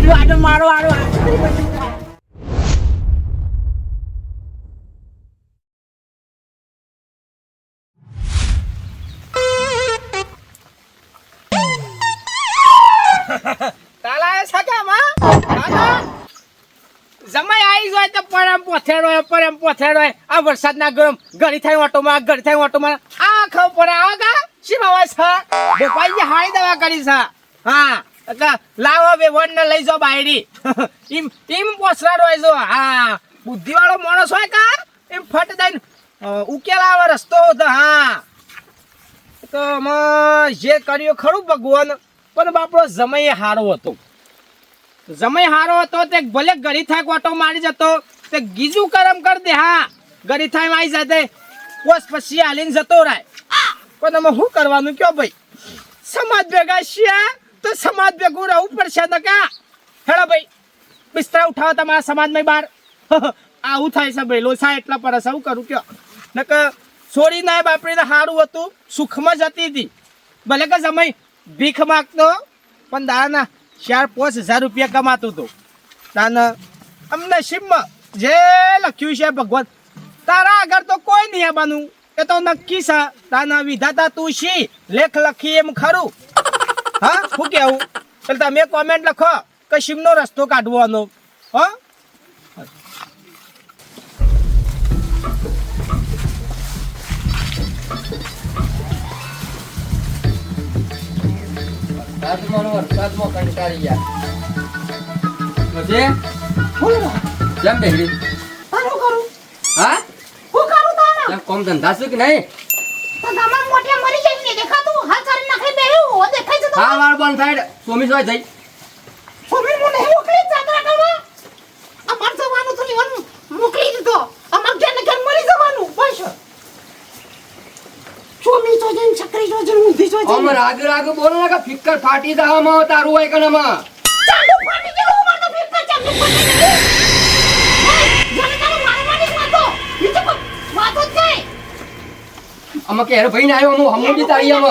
બધું આટો મારો આરો આવી જાય તો પરમ પોથેડો પરમ પોથેડો આ વરસાદના ગરમ, ઘડી થાય ઓટોમાં, ઘડી થાય ઓટોમાં. આ ખબર પડે, આવો કા શી બાબા છે. ગોપાલજી હાઈ દવા કરી હા. લઈ જાઓ બાયડી. એમ માણસ હોય ફટ દઈને ઉકેલ ભગવાન, પણ બાપડો જમય હારો હતો. જમય હારો હતો, તે ભલે ગરી થાય કોટો મારી જતો, તે ગીજું કરમ કરી દે, હા. ગરી થાય આવી જાતે કોસ પછી હાલીને જતો રાય પણ અમે શું કરવાનું કયો ભાઈ? સમાજ ભેગા છીએ તો સમાજ ભેગું રહેવું પડશે ને કા? હેડો ભાઈ, બિસ્તરા ઉઠાવો તમારા સમાજમાં બહાર. આવું થાય છે ભાઈ, લોસા એટલા પર આવું કરું કયો? નક છોડી ના બાપડીને સારું હતું, સુખમાં જતી હતી ભલે કે સમય ભીખ માગતો, પણ દાના ચાર પાંચ હજાર રૂપિયા કમાતું હતું. તાને અમને શિવમાં જે લખ્યું છે ભગવાન, તારા આગળ તો કોઈ નહીં આવવાનું. એ તો નક્કી છે તાના વિધાતા તું શી? લેખ લખી એમ ખરું. હા? શું કેવું? એટલે તમે કોમેન્ટ લખો. કે શિવનો રસ્તો કાઢવાનો? હા? વરસાદમાં વરસાદમાં કંટાળી ગયા. બેહરી તારું કરું? હા? હું કરું તારા? કોમ ધંધા છે કે નહીં? તો ગામમાં મોટિયા મરી જાય ને દેખાતું? હાલ કરી નાખી બેહ્યું હો દેખાય છે તો. હા વાર બંધ થાય. સોમી જોઈ જઈ સોમીર મને નહીં મોકલી જાત્રા કરવા? અમાર જવાનું તો નિવન મોકલી દીધો. અમાર ઘેર ને ઘેર મરી જવાનું. બસ સોમી તો જઈને છકરી તો જઈને ઊંધી આમ જઈને બોલો ને કે ફિક્કર ફાટી જાવામાં તારું હોય કણમાં અમે કે ભાઈ ને આવ્યો હું હમું બી તારી અમે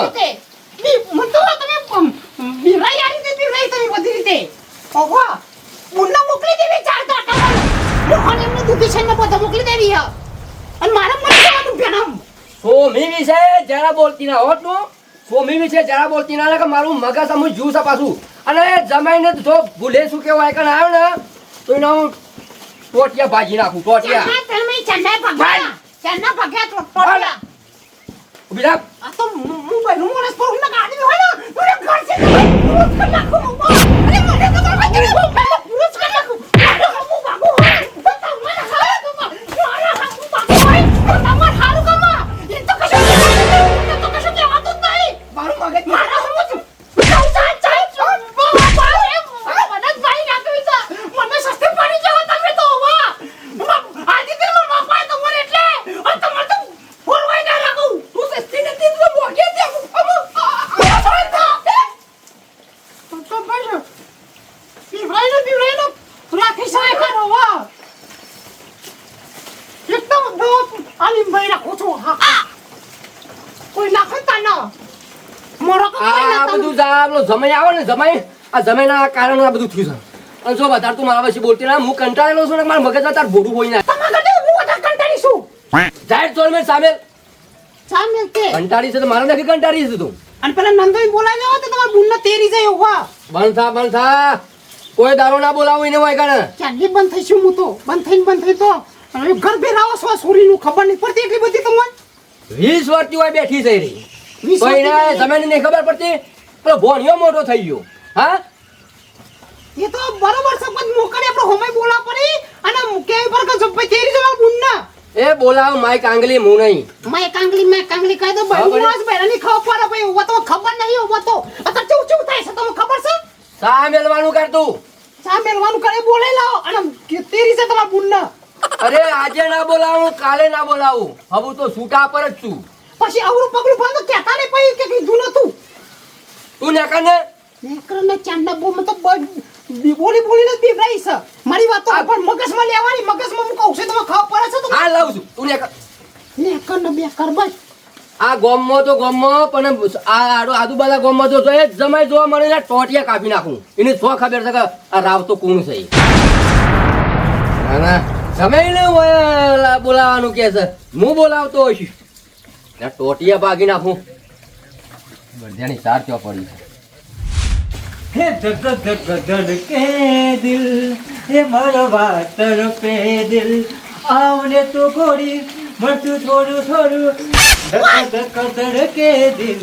મને તો તમે બિરાઈ આ રીતે બિરાઈ તમે બધી રીતે. ઓહો બુન્ના મોકલી દેવી ચાર તો અટાવાનું મોહન એમને દુખી છે ને બધા મોકલી દેવી હ. અને મારે મરી જવાનું ભેણમ સોમી વિશે જરા બોલતી ના હોતનું સોમી વિશે જરા બોલતી ના કે મારું મગજ અમુક જ્યુ છે પાછું અને જમાઈને જો ભૂલે શું કેવાય કે આવ્યો ને તો એનો હું ટોટિયા ભાજી નાખું ટોટિયા. તમે ચાંદા ભગવાન ચાંદા ભગ્યા તો ટોટિયા. ઊભી રાખ. આ તો મુંબઈ નું માણસ પર હું ગાડી હોય ને મને ઘર છે નાખું પેલો જમાઈ આવે ને જમાઈ. આ જમાઈના કારણે આ બધું થયું છે. અને જો વધારે તું મારા પછી બોલતી ના હું કંટાળેલો છું ને મારા મગજમાં તાર ભોડું હોય ના. કંટાળી છું? જાહેર ચોર મેં સામેલ? સામેલ મિલતે કંટાળી છે તો મારા નથી કંટાળી છે તું. અને પેલા નંદોઈ બોલાવી આવો તો તમારા બુનને તેરી જાય ઊભા બંધ થા બંધ થા. કોઈ દારૂ ના બોલાવો એને હોય કાને ચાલી બંધ થઈ છું હું તો? બંધ થઈને બંધ થઈ તો? ઘર બે રાવો છો સોરીનું ખબર નહીં પડતી એટલી બધી તમને? વીસ વર્ષથી હોય બેઠી છે રહી તો નહીં ખબર પડતી? પેલો ભોણિયો મોટો થઈ ગયો. હા? એ તો બરોબર છે પણ મોકલી આપણે હોમાઈ બોલા પડી? અને કે પર કે જબ્બે તેરી જવા બુન્ના. એ બોલાવ માઈક આંગલી હું નહીં. માય કાંગલી માય કાંગલી કહી દો ભાઈ હું આજ બેરાની ખબર પડે ભાઈ તો ખબર નહીં ઊભો તો. અત્યારે ચૂ ચૂ થાય છે તમને ખબર છે? સા મેલવાનું કર તું. સા મેલવાનું કરે બોલે લાવ. અને કે તેરી છે તમાર બુન્ના. અરે આજે ના બોલાવું કાલે ના બોલાવું. હવે તો છૂટા પર જ છું. પછી આવડું પગલું બંધ કહેતા નહીં પછી કે કીધું નતું તું ને કને? નેકરને ચાંદા બો મત બોલી બોલીને જ બીવરાઈ છે. મારી વાત તો પણ મગજમાં લેવાની મગજમાં હું કહું છું તમે ખાવ પડે છે તો હા લાવું છું. તું નેકર નેકર નેકરને બે કર બસ. આ ગોમમાં તો ગોમમાં પણ આ આડો આજુબાજુ ગોમમાં તો જોઈએ જમાઈ જોવા મળે ને ટોટિયા કાપી નાખું. એને શું ખબર છે કે આ રાવ તો કોણ છે ના જમાઈને બોલાવાનું કે છે. હું બોલાવતો હોઈશ. ને ટોટિયા ભાગી નાખું. બધાની ચાર ચો પડી છે. હે ધક ધક ધડકે દિલ હે મારો વાતર પે દિલ આવને તો ગોળી મળતું થોડું થોડું. ધક ધક ધડકે દિલ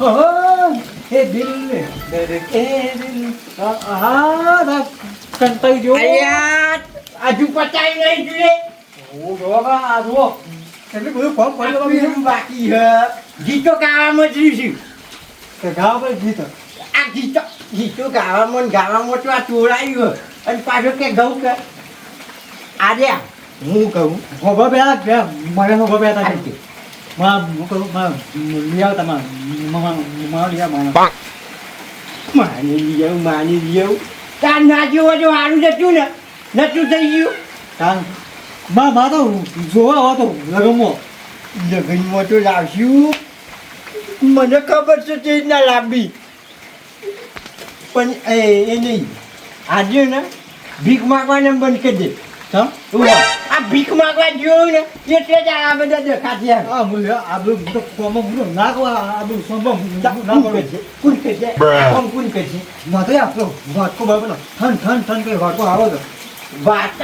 હો હે દિલ ધડકે દિલ. આ આ કંટાઈ ગયો આજુ પચાઈ નહીં જોઈએ ઓ બાબા આ જુઓ. એટલું બધું ફોર્મ બીજું બાકી હે ગીતો ગાવામાં જ રહ્યું કે ગાવ પર ગીતો. આ ગીતો ગીતો ગાવામાં ગાવામાં તો આ ચોરાયું. અને પાછો કે ગૌ કે? આજે હું કહું હોભા બે મને હોભા બે હતા કે માં હું કહું માં લઈ આવતા માં માં માં લઈ આવમાં માની લીયવ માની લીયવ તાર ના જેવો જો સારું જતું ને નતું થઈ ગયું? કામમાં માં તો જોવા આવો તો લગમો લગનમાં તો લાવશું. મને ખબર છે તે રીતના લાંબી. પણ એ એ નહીં. આજે ને ભીખ માગવાને બંધ કરી દે. આ ભીખ માગવા જોયું ને એટલે જ આ બધા દેખાતી આવે. આ મુલ્ય આ બધું તો કોમ મુલ્ય ના કો આ બધું સંભવ ના કોણ પડે કરશે? કોણ કરશે? કોણ કોણ કરશે? ના તો આપણો વાટકો બાબલો ઠન ઠન ઠન કરી વાટકો આવો તો. વાત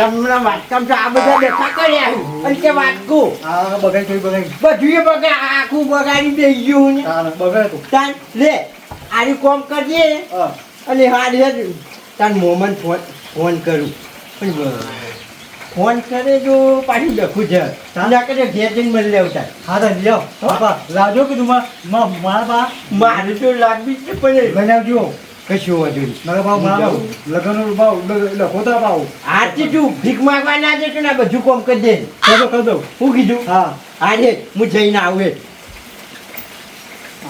તમને વાતકામ તો આ બધા દેખા કર્યા અને કે વાતકું હા બગાઈ જોઈ બગાઈ. બધું એ બગા આખું બગાડી દઈ ગયું ને. હા બગાઈ તો. તાન લે આરી કોમ કરજે. હા. અને હારી હતી તાન મોમન ફોન ફોન કરું. પણ ફોન કરે જો પાછું લખું છે. ના કરે ઘેર જઈને મળી લેવતા. હા તો લ્યો. બાપા લાજો કે તું માં મારા બા. મારે તો લાગવી જ પણ બનાવજો. કશું વધુ નહીં. નગર ભાવ મારા લગનનો ભાવ લખોતા ભાવ આરતી તું. ભીખ માંગવા ના જતો ને બધું કોમ કરી દે. કદો કદો હું કીધું? હા. આજે હું જઈને આવું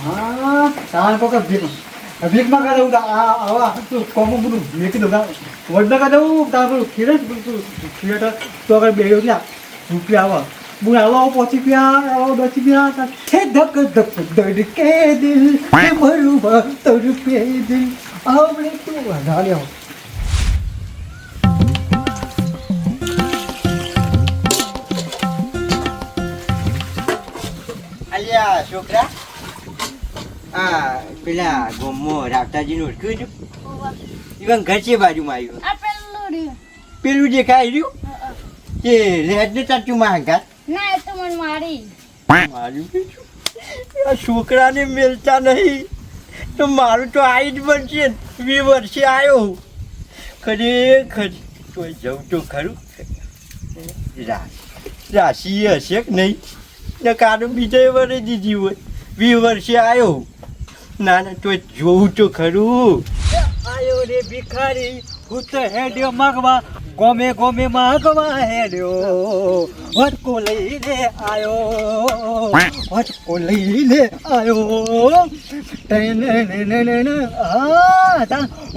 હા તાન કો કે ભીખ. ભીખમાં આ આવા તું કોમ બધું. મેકી દો વડ ના કાદો તા પેલું ખીરે ખીરે તો અગર બે રૂપિયા રૂપિયા આવા. બું આવો પહોંચી ગયા આવો બચી ગયા. હે ધક ધક કે દિલ. હે મરું ભક્ત રૂપે દિલ. આવડે તું વધાર્યો અલ્યા છોકરા? આ પેલા ગોમો રાવતાજીનું ઓળખ્યું છું ઈવન ઘર છે બાજુમાં આવ્યું. પેલું. પેલું દેખાય રહ્યું? કે રેડ ને તાચું માંગા ના એ તો મને મારી. મારું આ છોકરાને મેલતા નહીં. તો મારું તો આવી જ બનશે વી વર્ષે આવ્યો ખરેખર. તો જવું તો ખરું. રાશિ હશે કે નહીં? ને કાનું બીજે વરે દીધી હોય. વી વર્ષે આવ્યો ના ના તો જોવું તો ખરું. આયો રે ભિખારી. હું તો હેડ્યો માગવા ગોમે ગોમે માગવા હેડ્યો. વટકો લઈને આવ્યો વટકો લઈને આવ્યો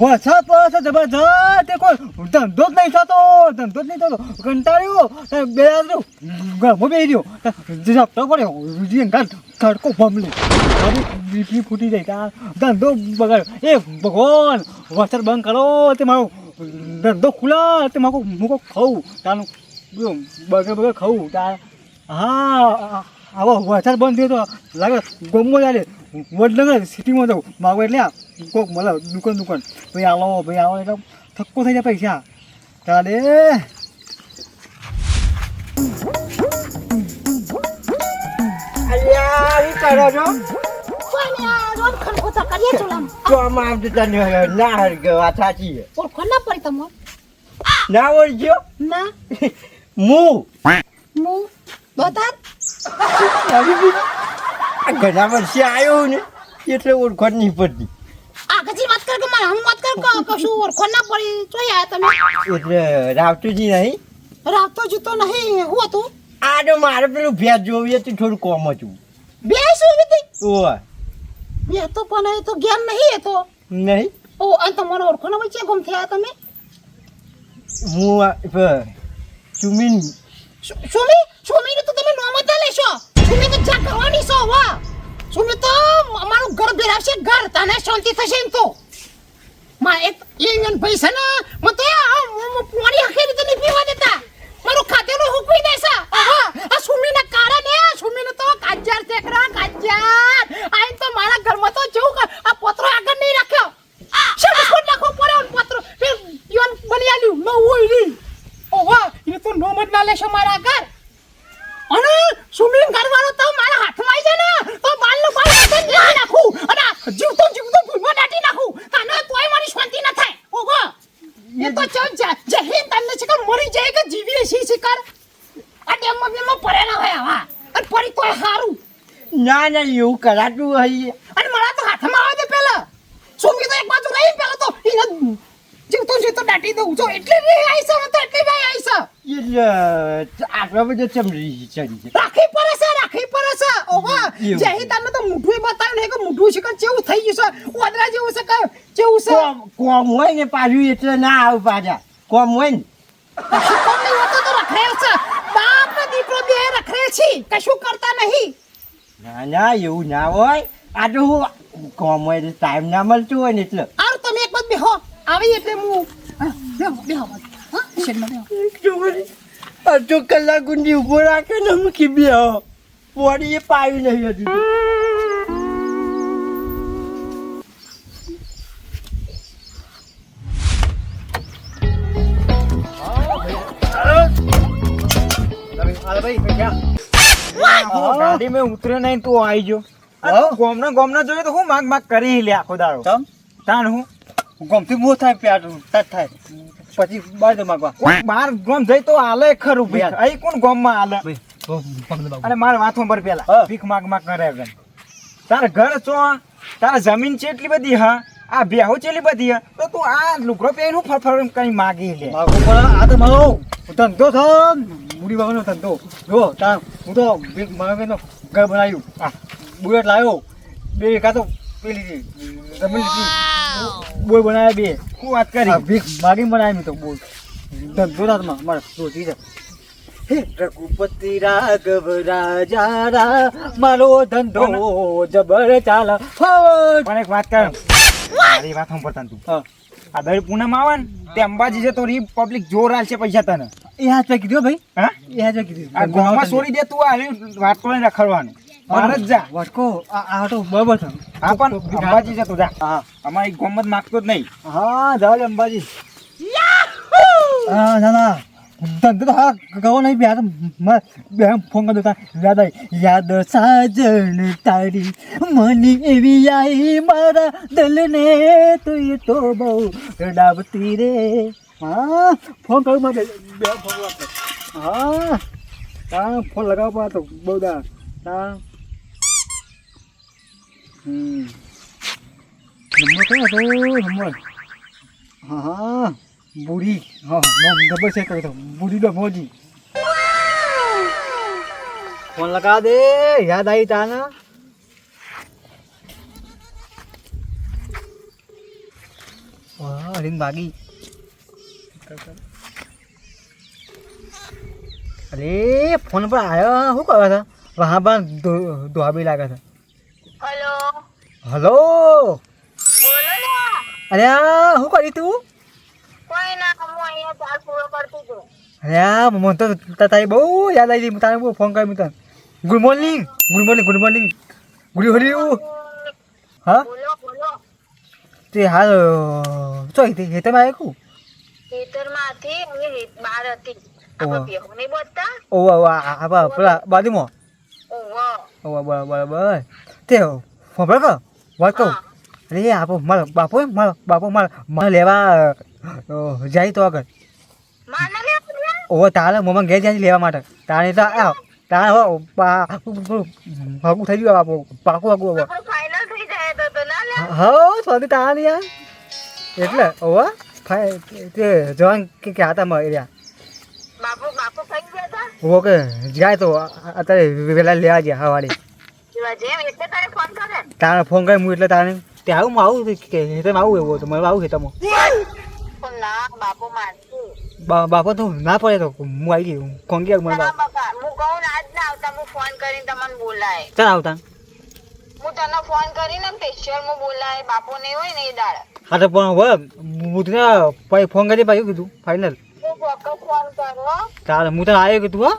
વરસાદ પડે જબરજસ્ત. કોઈ ધંધો જ નહીં થતો. ધંધો જ નહીં થતો. કંટાળ્યો. બે ગમો બે રહ્યો. જપતો પડ્યો. તડકો ભમલો બીપી ફૂટી જાય. ધંધો બગાડ્યો. એ ભગવાન, વરસાદ બંધ કરો. તે મારો ધંધો ખુલા તે માકો, મૂકો ખાઉં. તાનું બગર બગર ખાઉં. તા, હા આવો વરસાદ બંધ થયો તો લાગે ગમો ચાલે વડનગર સિટીમાં જાઉં. માગો એટલે કોક મળે દુકાન દુકાન. ભાઈ આવો ભાઈ આવો, એટલે થક્કો થઈ જાય પૈસા. તારે. અલ્યા, શું કરો છો? રોડ કરીએ ચૂલામાં. તો આમાં આમ તો તને ના હરગે વાત સાચી છે ઓળખો ના પડી તમને ના ઓળખ્યો ના હું હું બતા ઘણા વર્ષે આવ્યો ને એટલે ઓળખણ નહીં પડતી આગળથી વાત કર કે મારે હું વાત કર કે કશું ઓળખો ના પડી જોઈ આયા તમે એટલે રાવતુજી નહીં રાતો તો નહીં હું હતું આ મારે પેલું ભેજ જોવી હતી થોડું કોમ હતું બે શું હતી બે તો પણ એ તો જ્ઞાન નહીં એ તો. નહીં. ઓ અને તમારો ઓળખો ના વચ્ચે ગુમ થયા તમે? હું ચુમીન. સુમી સુમી તો તમે નોમ હતા લેશો. સુમી તો જા કરવાની છો હવે સુમી તો અમારું ઘર ભેરાવશે ઘર. તને શાંતિ થશે એમ તો. માં એક એન પૈસા ના મત તો આ પોણી આખી રીતે નહીં પીવા દેતા. મારું ખાતેલું હુકવી દેશે. આ સુમીના કારણે સુમીને તો કાજ્જાર ચેકરા કાજ્યાર આઈ તો મારા ઘરમાં તો જેવું કે આ પોતરો આગળ નહીં રાખ્યો શેમ છોડ નાખો પડે ઓન પોતરો ફિર યોન બની આલ્યું ન હોય રી ઓહા એ તો નોમ જ ના લેશો મારા ઘર અને સુમીન ઘરવાળો તો મારા હાથમાં આવી જાય ને તો બાલનો બાલ કાઢી નાખી નાખું અને જીવતો જીવતો ભૂલમાં દાટી નાખું તને તોય મારી શાંતિ ન થાય ઓહો એ તો ચલ જા જહીન તમને છે કે મરી જાય કે જીવી છે શિકાર આ ડેમમાં બેમમાં પડેલા હોય હવા અને પડી તોય હારું ના ના એવું કરાતું હોય. અને મારા તો હાથમાં આવે છે પેલા. સુમી તો એક બાજુ રહી પેલા તો. એને જીવતો જીવતો દાટી દઉં. છો એટલે રે આઈસા તો એટલે રે આઈસા એટલે આટલા બધા ચમડી ચડી છે રાખી પડે છે રાખી પડે છે. ઓવા. જેહી તમને તો મુઠું બતાવ્યું ને કે મુઠું છે કે કેવું થઈ ગયું છે? ઓદરા જેવું છે કે કેવું છે? કોમ હોય ને પાછું એટલે ના આવ પાછા. કોમ હોય ને? કામ નહીં હોતો તો રખડે છે. બાપ દીકરો બે રખડે છે. કશું કરતા નહીં. ના ના એવું ના હોય આ તો હું કોમ હોય ટાઈમ ના મળતું હોય ને એટલે આવ તમે એક બાદ બેહો આવી એટલે હું બેહો બેહો હા રાખે ને મૂકી બેહો પોડી એ નહીં હજુ ગાડી મેં ઉતર્યો નહીં તું આવી ગયો. હા? ગોમનો ગોમનો જોયો તો હું માગ માગ કરી લે આખો દાડો. તમ તાણ હું? ગોમથી બહુ થાય પ્યાટ તત થાય. પછી બાર દે માગવા બાર ગોમ જઈ તો આલે ખરું ભાઈ. અહીં કોણ ગોમમાં આલે? અરે મારે વાથો પર પેલા. હા. ભીખ માગ માગ કરે એમ તારા ઘર ચો તારા જમીન છે એટલી બધી હા? આ બેહો છે એટલી બધી હા? તો તું આ લુગડો પહેરીને હું ફરફર કઈ માગી લે. માગો પણ આ તો મારો ધંધો છે મૂડી બાબાનો ધંધો. જો તા હું તો મારા ઘર બનાવ્યું. બુલેટ લાવ્યો. બે એકા તો પેલી છે, જમીન બોય બનાવ્યા બે. હું વાત કરી. ભીખ માગી બનાવી મેં તો બોલ. ધંધો રાતમાં મારે રોજી છે હે રઘુપતિ રાઘવ રાજા રા મારો ધંધો જબર ચાલ. પણ એક વાત કર. મારી વાત સાંભળતા તું. આ દર પૂનમ આવે ને તે અંબાજી જતો રી પબ્લિક જોર આલશે પૈસા તને. એ હાથ દો ભાઈ. હા? એ હાથ કીધું. આ ગોમાં છોડી દે તું આ વાત કરીને રખડવાનું. બહાર જ જા. વટકો આ આ તો બરાબર છે હા પણ અંબાજી જતો જા. હા. અમારી ગોમત માગતો જ નહીં. હા જાવ લે અંબાજી. હા ના ના. ધંધો તો હા કહો નહીં બે બે ફોન કરી દેતા યાદ આવી યાદ સાજણ તારી મને એવી આવી મારા દિલને તું તો બહુ ડાબતી રે. હા, ફોન કરું મારે બે ફોન હા હા ફોન લગાવવા તો બહુ દા હા હમ. નંબર કયો હતો નંબર હા હા. બુડી. હા ડબલ ચેક કર્યો તો. બુડી નો મોજી. ફોન લગા દે. યાદ આવી તાના વાહ, રીંગ ભાગી અરે ફોન પર આવ્યો શું કરે છે? વહાં પર દોહાબી લાગે છે. હલો? હલો? અરે શું કરી તું? અરે મને તો તારી બહુ યાદ આવી ગઈ. તારે બહુ ફોન કર્યો મિત્ર. Good morning good morning good morning good હોર્યું હા? તે હા તે હેતમાં આવ્યું ખેતરમાંથી હવે બહાર હતી. બાજુમાં. બરાબર તે પર કહો વાત કહું? અરે આપો મારો બાપો મારો બાપો મારા મારે લેવા જાય તો આગળ. ઓવો તારે મમ્મા ઘેર જાય લેવા માટે. તારે તો આવ તારે હવે ભાગું થઈ ગયું બાપુ પાકું પાકું હવે હા સોથી તારા યાર. એટલે ઓવા તે જવાન કે કે હતા માં એરિયા. બાપુ બાપુ થઈ ગયા હતા? ઓકે જાય તો અત્યારે વેલા લેવા ગયા હવાડી તારે ફોન કરે? તારે ફોન કરી હું એટલે તારે તે આવું આવું કે તમે આવું એવું તો મને આવું છે તમે બાપો તો ના પડે તો હું આવી ગઈ કોંગી મને ના બાપા. હું કહું ને આજ ના આવતા ફોન કરીને તમને બોલાય. ચાલ આવતા. હું તને ફોન કરીને સ્પેશિયલ હું બોલાય બાપો નહીં હોય ને એ દાડે. હા તો પણ હવે તને પછી ફોન કરી પાછું કીધું ફાઇનલ ચાલ હું તને આવ્યો કીધું હા.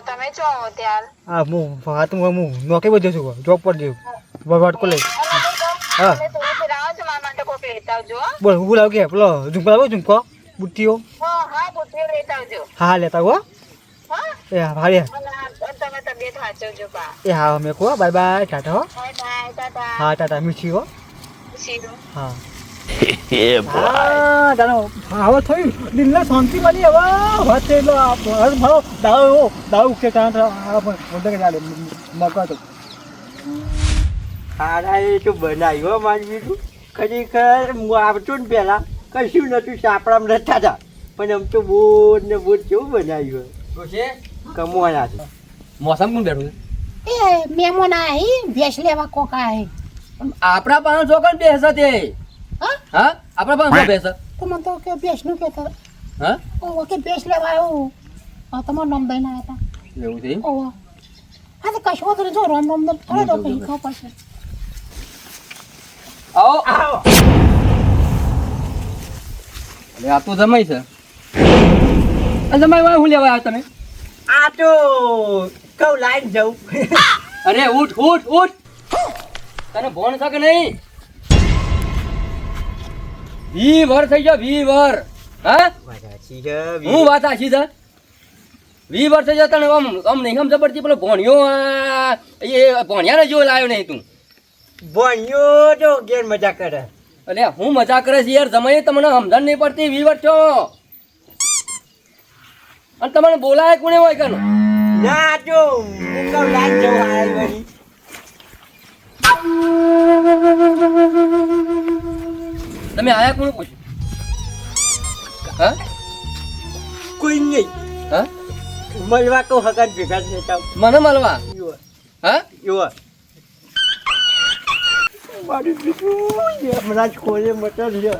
તમે છો ત્યાર હા હું હા તો હું નોકરી પર જશું જોબ પર જઉં. વટકો લઈ. હા. બોલ હું બોલાવ કે? પેલો ઝુમકો લાવો ઝુમકો. બુટ્ટીઓ. હા લેતા હા એ હા બા. એ હા મેં કહો બાય બાય ટાટા. હો હા. મીઠી હો. હા. હા તારો હવે થયું. દિલને શાંતિ મળી હવે. વાત હવે દાવ એવો દાવ કે કાં તો આ પણ મોઢે ચાલે. મકા તો. એ તો બનાવ્યો મારી બીજું ખરેખર હું આવતો ને પહેલા કશું નતું સાપડામાં રહેતા હતા. પણ આમ તો બોટ ને બોટ કેવું બનાવ્યું ડોશી કમવાના છે? મોસમ કોણ બેઠું છે? એ ના આય ભેંસ લેવા કોકા હે. આપણા પાસે કણ બેસત તે હા? હા? આપણા પાંચસો બેસ તો મને તો કે ભેંસનું કહેતા. હા? ઓવો કે ભેંસ લેવા આવ્યો હા તમારું નામ દઈને આવ્યા હતા. એવું છે ઓવો હા તો કશો તો જો રામ રામ થોડો તો પછી ખબર પડશે. આવો. આવો અરે આ તો જમાઈ છે. આ જમાઈ વાય હું લેવા આવ્યા તમે આ તો કઉ લાઈન જવું અરે ઉઠ ઉઠ ઉઠ. તને ભણ છે નહીં? વી વર થઈ ગયો વી વર હા? હું વાત આછી છે? વી વર થઈ તને આમ આમ નહીં આમ જબરજી પેલો ભણ્યો એ ભણ્યાને જો લાવ્યો નહીં તું. ભણ્યો જો ગેર મજા કરે. અલે હું મજા કરે છે યાર જમાઈ તમને સમજણ નહીં પડતી વી વર છો. અને તમને બોલાય કોને હોય કન ના? જો કઉ લાઈન જવું હાલ વળી. તમે આયા કોણ પૂછ્યું હા? કોઈ નહીં. હા? મળવા તો હકાન ભેગા છે મને મળવા? હા? યુવા મારું બીજું હમણાં જ ખોલે મટર છે.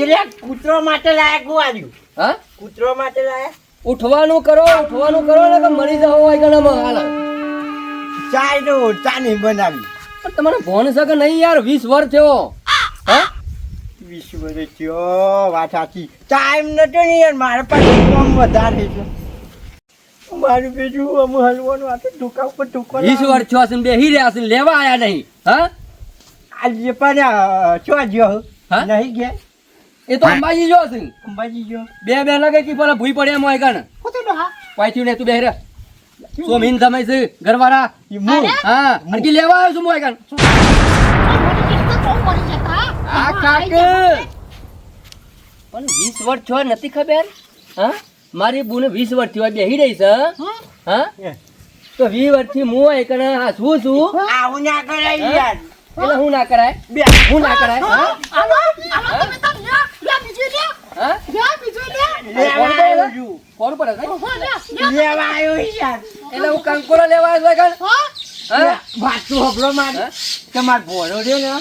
એટલે કૂતરો માટે લાયક આવ્યું હા? કૂતરો માટે લાયક? ઉઠવાનું કરો ઉઠવાનું કરો ને કે મરી જાવ હોય કે ના ચાય નો ચા નહીં બનાવી. તમારે ભણ છે કે નહીં યાર? વીસ વર્ષ થયો. હા. વીસ વર્ષ થયો વાત સાચી. ટાઈમ નતો ને યાર મારા પાસે કામ વધારે છે. મારું બીજું અમુ હલવાનું આ તો ટૂંકા ઉપર ટૂંકો વીસ વર્ષ છે ને બેહી રહ્યા છે લેવા આયા નહીં. હા? આજે પણ છો હા? નહીં ગયા? એ તો અંબાજી જો છે અંબાજી ગયો બે બે લાગે કે પેલા ભૂઈ પડ્યા હોય કણ હું તો હા પાછું ને તું બેહી રહે સો મીન સમય છે ઘરવાળા ઈ હા અડકી લેવા આવ્યો છું મોય કાન આ કાક. પણ વીસ વર્ષ છો નથી ખબર? હા? મારી બુને વીસ વર્ષ થયો બેહી રહી છે. હા. તો વીસ વર્ષથી હું હોય હા શું છું? આવું ના કરાય યાર. એટલે હું ના કરાય? બે. હું ના કરાય? હા. આલો આલો તમે તો બીજું હા? બીજું આવ્યો છું? કોણ પર છે? આવ્યો યાર. એટલે હું કંકોરો લેવા આવ્યો કણ હા? હા? વાત તો હબળો મારી. તમાર ભોળો રે ને?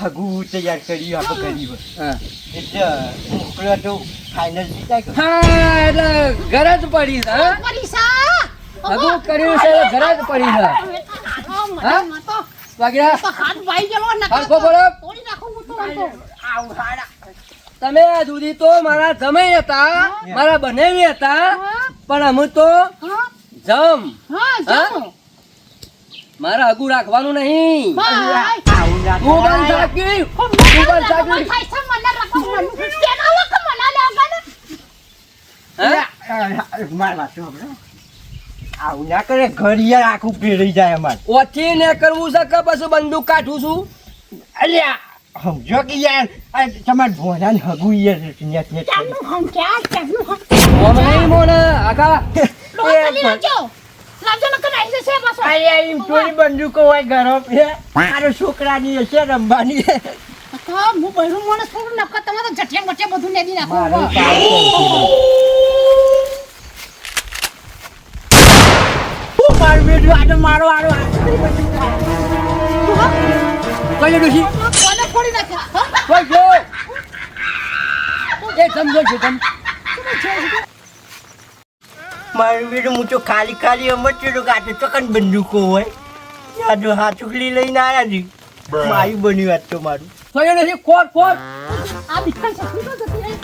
હગુ તૈયાર કર્યું આપણે કરી હોય હા? એટલે મોકલો તો ફાઇનલ જીતા હા એટલે ઘર જ પડી છે હા? કર્યું છે જ પડી છે. હા? વાગ્યા હાથ ભાઈ ગયેલો ને બોલો તોડી નાખું હું તો આમ હાડા તમે આ સુધી તો મારા જમાઈ હતા મારા બનેવી હતા. પણ અમે તો જમ. મારા હગું રાખવાનું નહીં. આવું ના કરે ઘડિયાળ આખું પેરી જાય અમારે. ઓછી ને કરવું છે કે પછી બંદૂક કાઢું છું? અલ્યા સમજો કે યાર આ તમાર ભોળા ને હગુ યાર નેટ નેટ. ચાલનું હમ ક્યાં ચાલનું હમ. ઓમ નહીં મોને ખાલી લાવજો લાવજો ને કરાઈ જશે પાછો. અલ્યા એમ થોડી બંદૂકો હોય ઘરો હે મારો છોકરાની હશે રમવાની તો હું બહેરું માણસ થોડું નકર તમે તો જટિયા મટિયા બધું નેદી નાખો મારું બેટું? આ તો મારો આડો કઈ ડોશી હા? જમ જો મારું બેટું હું તો ખાલી ખાલી અમર તો કાઢે ચકન બંદૂકો હોય. ત્યાં જો હાથુકલી લઈને આવ્યા જી. મારી બની વાત તો મારું. થયો નથી ખોટ ખોટ આ ભિખારી છોકરી તો જતી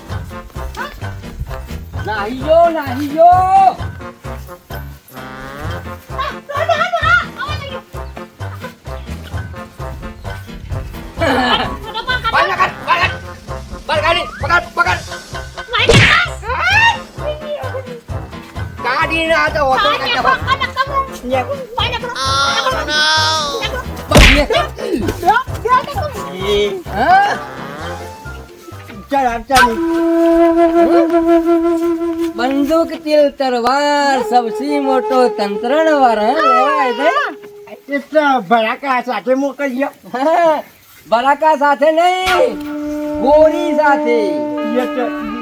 નાહી જો નાહી જો આ, દોડો, દોડો, બાર ગાડી પકડ પકડ મારી બેટા. ગાડી ના તો ઓટો આ કાઢે નેકો, આ નેકો. નેકો. આ નેકો. નેકો. બસ લે. લો, લો, નેકો. એ હા ચાલ આ ચાલ બંદૂક તિલ તરવાર સૌથી ગોરી સાથે.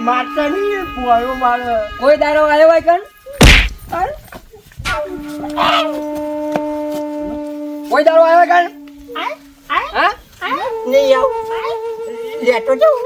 મારતા નહીં પોયો મારે. કોઈ દારો આવ્યો હોય કણ? કોઈ દારો આવ્યો કણ? હા? નહીં આવ. લેતો જાઉં.